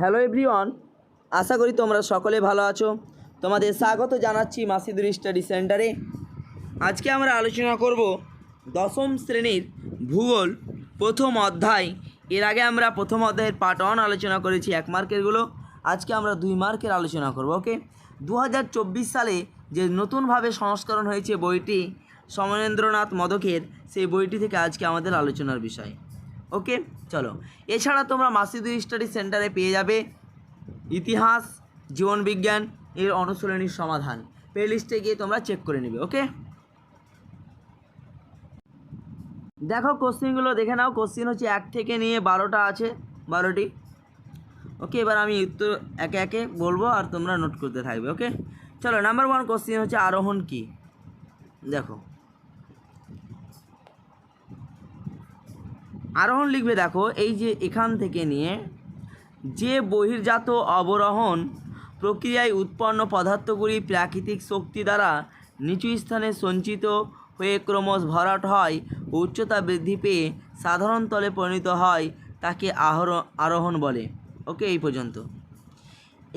Hello everyone, আশা করি তোমরা সকলে ভালো আছো। তোমাদের স্বাগত জানাচ্ছি মাসিদুর স্টাডি সেন্টারে। আজকে আমরা আলোচনা করব দশম শ্রেণির ভূগোল, প্রথম অধ্যায়। এর আগে আমরা প্রথম অধ্যায়ের পার্ট ওয়ান আলোচনা করেছি, এক মার্কেরগুলো আজকে আমরা দুই মার্কের আলোচনা করব ওকে দু হাজার চব্বিশ সালে যে নতুনভাবে সংস্করণ হয়েছে বইটি, সমরেন্দ্রনাথ মদকের, সেই বইটি থেকে আজকে আমাদের আলোচনার বিষয়। ওকে? চলো। এছাড়া তোমরা মাসিদুর স্টাডি সেন্টারে পেয়ে যাবে ইতিহাস, জীবনবিজ্ঞান, এর অনুশীলনীর সমাধান। প্লে লিস্টে গিয়ে তোমরা চেক করে নেবে, ওকে? দেখো কোশ্চিনগুলো দেখে নাও। কোশ্চিন হচ্ছে এক থেকে নিয়ে বারোটা আছে, বারোটি। ওকে, এবার আমি উত্তর একে একে বলব আর তোমরা নোট করতে থাকবে, ওকে? চলো নাম্বার ওয়ান কোশ্চিন হচ্ছে আরোহণ কি? দেখো। আরোহণ লিখবে দেখো, এই যে এখান থেকে নিয়ে যে বহির্জাত অবরোহণ প্রক্রিয়ায় উৎপন্ন পদার্থগুলি প্রাকৃতিক শক্তি দ্বারা নিচু স্থানে সঞ্চিত হয়ে ক্রমশ ভরাট হয়, উচ্চতা বৃদ্ধি পেয়ে সাধারণ তলে পরিণত হয়, তাকে আহর, আরোহণ বলে। ওকে, এই পর্যন্ত।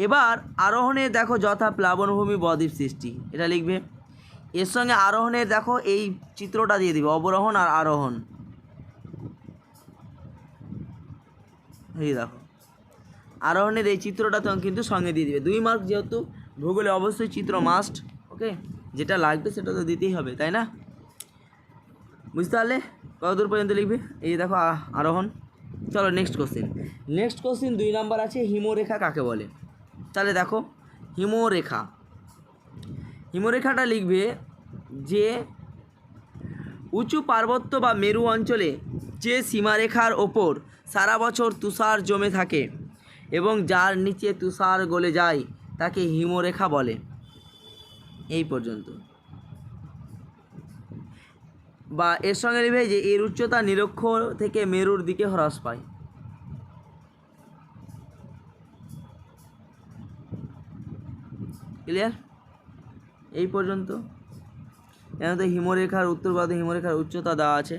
এবার আরোহণে দেখো যথা প্লাবনভূমি বদ্বীপ সৃষ্টি, এটা লিখবে। এর সঙ্গে আরোহণের দেখো এই চিত্রটা দিয়ে দিবে, অবরোহণ আর আরোহণ। এই দেখো। আরোহণের এই চিত্রটা তো কিন্তু সঙ্গে দিয়ে দিবে। দুই মার্ক যেহেতু, ভূগোলে অবশ্যই চিত্র মাস্ট ওকে যেটা লাগবে সেটা তো দিতেই হবে, তাই না? বুঝতে পারলে? কতদূর পর্যন্ত লিখবে? এই দেখো আরোহণ। চলো নেক্সট কোশ্চেন নেক্সট কোশ্চেন দুই নাম্বার আছে, হিমরেখা কাকে বলে? তাহলে দেখো, হিমরেখা। হিমরেখাটা লিখবে যে, উঁচু পার্বত্য বা মেরু অঞ্চলে যে সীমারেখার ওপর সারা বছর তুষার জমে থাকে এবং যার নিচে তুষার গলে যায়, তাকে হিমরেখা বলে। এই পর্যন্ত। বা এর সঙ্গে নেবে যে এর উচ্চতা নিরক্ষ থেকে মেরুর দিকে হ্রাস পায়। ক্লিয়ার এই পর্যন্ত। এখানে তো হিমরেখার, উত্তর পাদে হিমরেখার উচ্চতা দেওয়া আছে।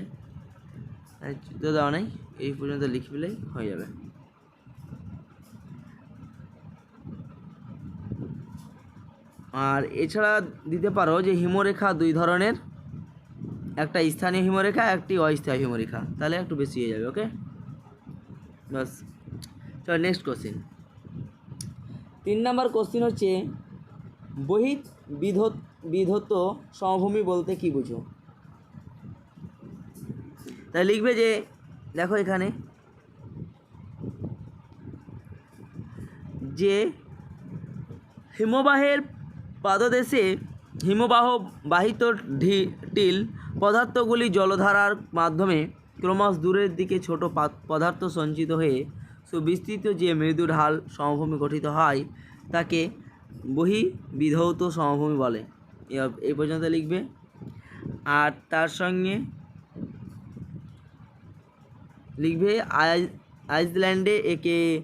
চিত্র দেওয়া নেই, এই পর্যন্ত লিখলেই হয়ে যাবে। আর এছাড়া দিতে পারো যে হিমরেখা দুই ধরনের, একটা স্থানীয় হিমরেখা, একটি অস্থায়ী হিমরেখা। তাহলে একটু বেশি হয়ে যাবে ওকে বাস, চল নেক্সট কোশ্চিন তিন নম্বর কোশ্চিন হচ্ছে বহিত বিধত বিধত সমভূমি বলতে কি বুঝো? তাই লিখবে যে, দেখো এখানে, যে হিমবাহের পাদদেশে হিমবাহ বাহিত ঢি- টিল পদার্থগুলি জলধারার মাধ্যমে ক্রমশ দূরের দিকে ছোট পদার্থ সঞ্চিত হয়ে সুবিস্তৃত যে মৃদু ঢাল সমভূমি গঠিত হয়, তাকে বহি বিধৌত সমভূমি বলে। এই পর্যন্ত লিখবে। আর তার সঙ্গে লিখবে আইস- আইসল্যান্ডে একে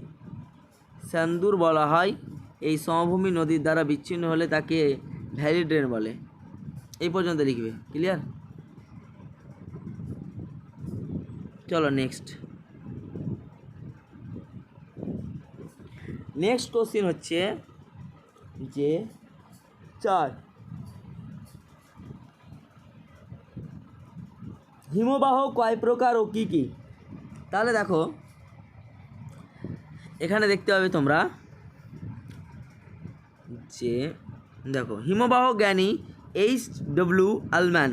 স্যান্দুর বলা হয়। এই সমভূমি নদীর দ্বারা বিচ্ছিন্ন হলে তাকে ভ্যালি ড্রেন বলে। এই পর্যন্ত লিখবে, ক্লিয়ার? চলো নেক্সট। নেক্সট কোশ্চিন হচ্ছে যে চার। হিমবাহ কয় প্রকার ও কী কী? তাহলে দেখো, এখানে দেখতে পাবে তোমরা যে, দেখো, হিমবাহ জ্ঞানী এইচ ডব্লিউ আলম্যান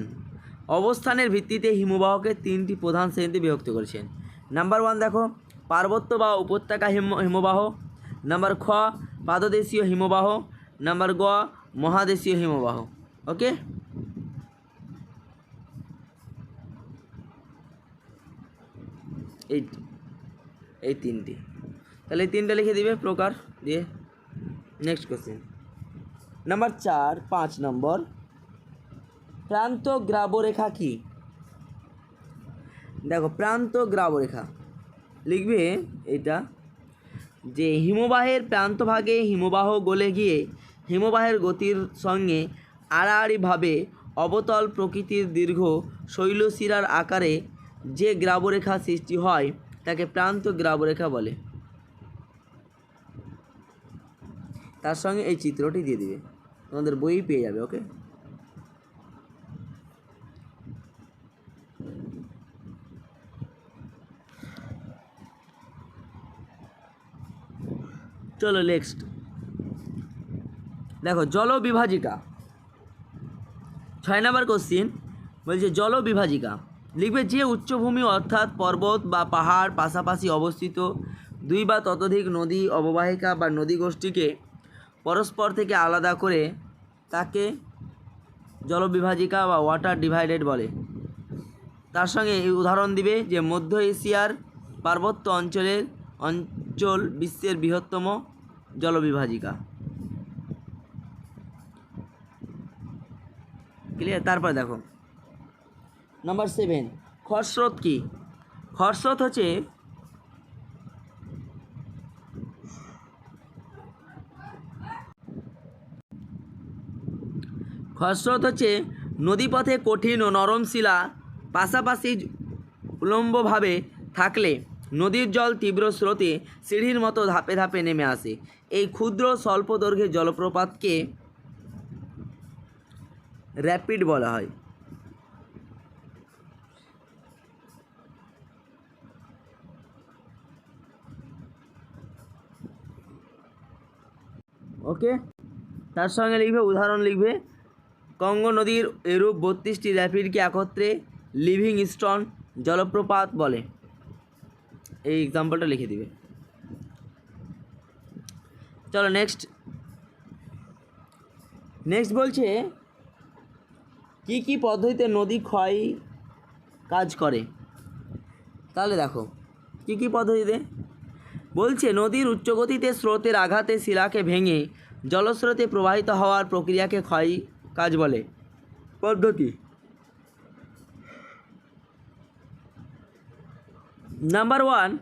অবস্থানের ভিত্তিতে হিমবাহকে তিনটি প্রধান শ্রেণীতে বিভক্ত করেছেন। নাম্বার ওয়ান দেখো, পার্বত্য বা উপত্যকা হিম, হিমবাহ। নাম্বার খ, পাদদেশীয় হিমবাহ। নাম্বার গ, মহাদেশীয় হিমবাহ। ওকে? এই এই তিনটি। তাহলে এই তিনটা লিখে দিবে, প্রকার দিয়ে নেক্সট কোশ্চেন নাম্বার চার, পাঁচ নম্বর। প্রান্ত গ্রাবরেখা কি? দেখো, প্রান্ত গ্রাবরেখা। লিখবে এটা, যে হিমবাহের প্রান্তভাগে হিমবাহ গলে গিয়ে হিমবাহের গতির সঙ্গে আড়াআড়িভাবে অবতল প্রকৃতির দীর্ঘ শৈলশিরার আকারে যে গ্রাবরেখা সৃষ্টি হয়, তাকে প্রান্ত গ্রাবরেখা বলে। তার সঙ্গে এই চিত্রটি দিয়ে দিবে। তোমাদের বই পেয়ে যাবে, ওকে? চলো নেক্সট দেখো জল বিভাজিকা ছয় নম্বর কোশ্চিন বলছে জল বিভাজিকা লিখবে যে উচ্চভূমি অর্থাৎ পর্বত বা পাহাড় পাশাপাশি অবস্থিত। দুই বা ততোধিক নদী, অববাহিকা বা নদী গোষ্ঠীকে পরস্পর থেকে আলাদা করে তাকে জলবিভাজিকা বা ওয়াটার ডিভাইডেড বলে। তার সঙ্গে এই উদাহরণ দিবে যে মধ্য এশিয়ার পার্বত্য অঞ্চলের অঞ্চল বিশ্বের বৃহত্তম জলবিভাজিকা। ক্লিয়ার তারপর দেখো। নাম্বার সেভেন খরস্রোত কি? খরস্রোত হচ্ছে খরস্রোত হচ্ছে নদীপথে কঠিন ও নরম শিলা, পাশাপাশি উলম্বভাবে থাকলে নদীর জল তীব্র স্রোতে সিঁড়ির মতো ধাপে ধাপে নেমে আসে। এই ক্ষুদ্র স্বল্প দৈর্ঘ্যের জলপ্রপাতকে র্যাপিড বলা হয়। ওকে তার সঙ্গে লিখবে, উদাহরণ লিখবে, কঙ্গো নদীর এরূপ বত্রিশটি র্যাপিডকে একত্রে লিভিং স্টোন জলপ্রপাত বলে। এই এক্সাম্পলটা লিখে দিবে। চলো নেক্সট নেক্সট বলছে, কি কি পদ্ধতিতে নদী ক্ষয় কাজ করে? তাহলে দেখো, কি কি পদ্ধতিতে? বলছে নদীর উচ্চগতিতে স্রোতের আঘাতে শিলাকে ভেঙে জলস্রোতে প্রবাহিত হওয়ার প্রক্রিয়াকে ক্ষয় কাজ বলে। পদ্ধতি। নাম্বার ওয়ান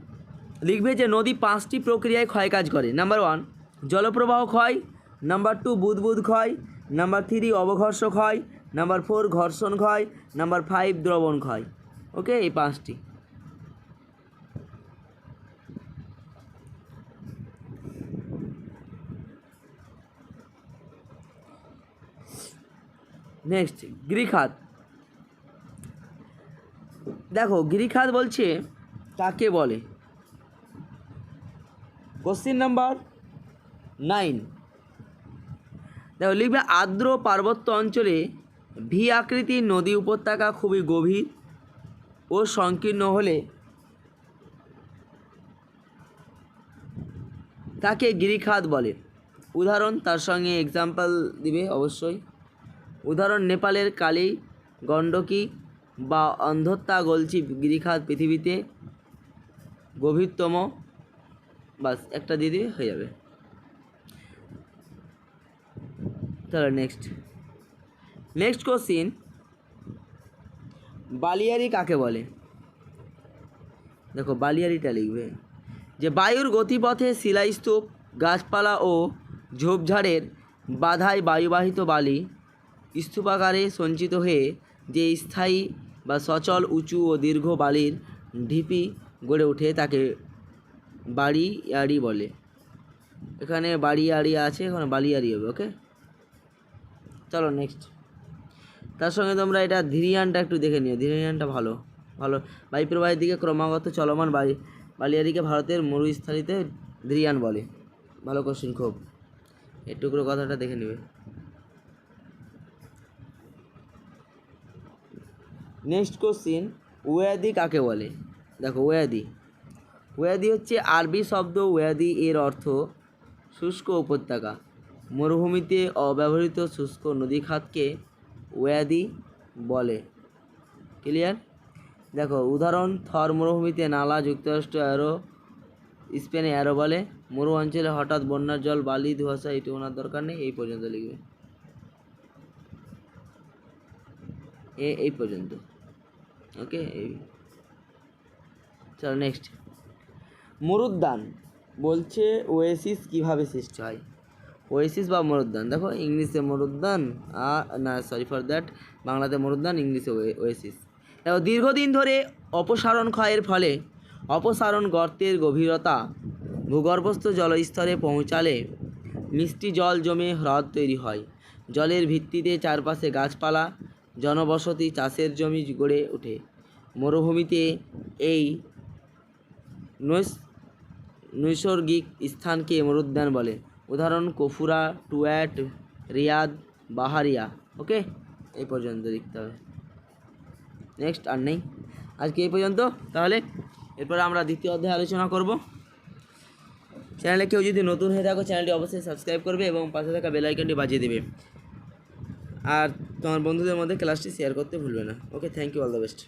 লিখবে যে নদী পাঁচটি প্রক্রিয়ায় ক্ষয় কাজ করে। নাম্বার ওয়ান জলপ্রবাহ ক্ষয়। নাম্বার টু বুদবুদ ক্ষয়। নাম্বার থ্রি অবঘর্ষ ক্ষয়। নাম্বার ফোর ঘর্ষণ ক্ষয়। নাম্বার ফাইভ দ্রবণ ক্ষয়। ওকে এই পাঁচটি। নেক্সট গিরিখাত দেখো গিরিখাত বলছে, কাকে বলে? কোশ্চিন নাম্বার নাইন দেখো, লিখবে, আর্দ্র পার্বত্য অঞ্চলে ভি আকৃতির নদী উপত্যকা খুবই গভীর ও সংকীর্ণ হলে তাকে গিরিখাত বলে। উদাহরণ তার সঙ্গে এক্সাম্পল দিবে অবশ্যই। উদাহরণ, নেপালের কালী গণ্ডকী বা অন্ধত্তা গলছি গিরিখাত পৃথিবীতে গভীরতম। বাস, একটা দিয়ে দিবে হয়ে যাবে। তাহলে নেক্সট নেক্সট কোশ্চিন বালিয়ারি কাকে বলে? দেখো, বালিয়ারিটা লিখবে। যে বায়ুর গতিপথে শিলাস্তূপ, গাছপালা ও ঝোপঝাড়ের বাধায় বায়ুবাহিত বালি স্তূপাকারে সঞ্চিত হয়ে যে স্থায়ী বা সচল উঁচু ও দীর্ঘ বালির ঢিপি গড়ে ওঠে তাকে বাড়িয়াড়ি বলে। এখানে বাড়িয়াড়ি আছে, এখানে বালিয়াড়ি হবে ওকে চলো নেক্সট তার সঙ্গে তোমরা এটা ধিরিয়ানটা একটু দেখে নিও, ধিরিয়ানটা ভালো ভালো। বায়ুপ্রবাহের দিকে ক্রমাগত চলমান বাড়ি বালিয়াড়িকে ভারতের মরুস্থলীতে ধীরিয়ান বলে। ভালো কোশ্চিন খুব। এটুকরো কথাটা দেখে নেবে। নেক্সট কোশ্চিন ওয়াদি কাকে বলে? দেখো ওয়াদি ওয়াদি হচ্ছে আরবি শব্দ ওয়াদি এর অর্থ শুষ্ক উপত্যকা। মরুভূমিতে অব্যবহৃত শুষ্ক নদী খাতকে ওয়াদি বলে। ক্লিয়ার দেখো, উদাহরণ, থর মরুভূমিতে নালা, যুক্তরাষ্ট্র অ্যারো, স্পেনে অ্যারো বলে। মরু অঞ্চলে হঠাৎ বন্যার জল, বালি, ধোয়াশা এটি ওনার দরকার নেই, এই পর্যন্ত লিখবে। এই পর্যন্ত। ওকে? চলো নেক্সট মরুদ্যান বলছে ওয়েসিস কীভাবে সৃষ্টি হয়? ওয়েসিস বা মরুদ্যান দেখো ইংলিশে মরুদ্যান আর না সরি ফর দ্যাট বাংলাতে মরুদ্যান ইংলিশে ওয়েসিস দেখো দীর্ঘদিন ধরে অপসারণ ক্ষয়ের ফলে অপসারণ গর্তের গভীরতা ভূগর্ভস্থ জলস্তরে পৌঁছালে মিষ্টি জল জমে হ্রদ তৈরি হয়। জলের ভিত্তিতে চারপাশে গাছপালা জনবসতি চাষের জমি গড়ে ওঠে। মরুভূমিতে এই নৈস- নৈসর্গিক স্থানকে মরুদ্যান বলে। উদাহরণ, কফুরা, টুয়াট, রিয়াদ, বাহারিয়া। ওকে এই পর্যন্ত লিখতে হবে। নেক্সট আর নেই। আজকে এই পর্যন্ত। তাহলে এরপরে আমরা দ্বিতীয় অধ্যায়ে আলোচনা করব। চ্যানেলে কেউ যদি নতুন হয়ে থাকো চ্যানেলটি অবশ্যই সাবস্ক্রাইব করবে এবং পাশে থাকা বেল আইকনটি বাজিয়ে দেবে। আর তোমার বন্ধুদের মধ্যে ক্লাসটি শেয়ার করতে ভুলবে না। Okay thank you all the best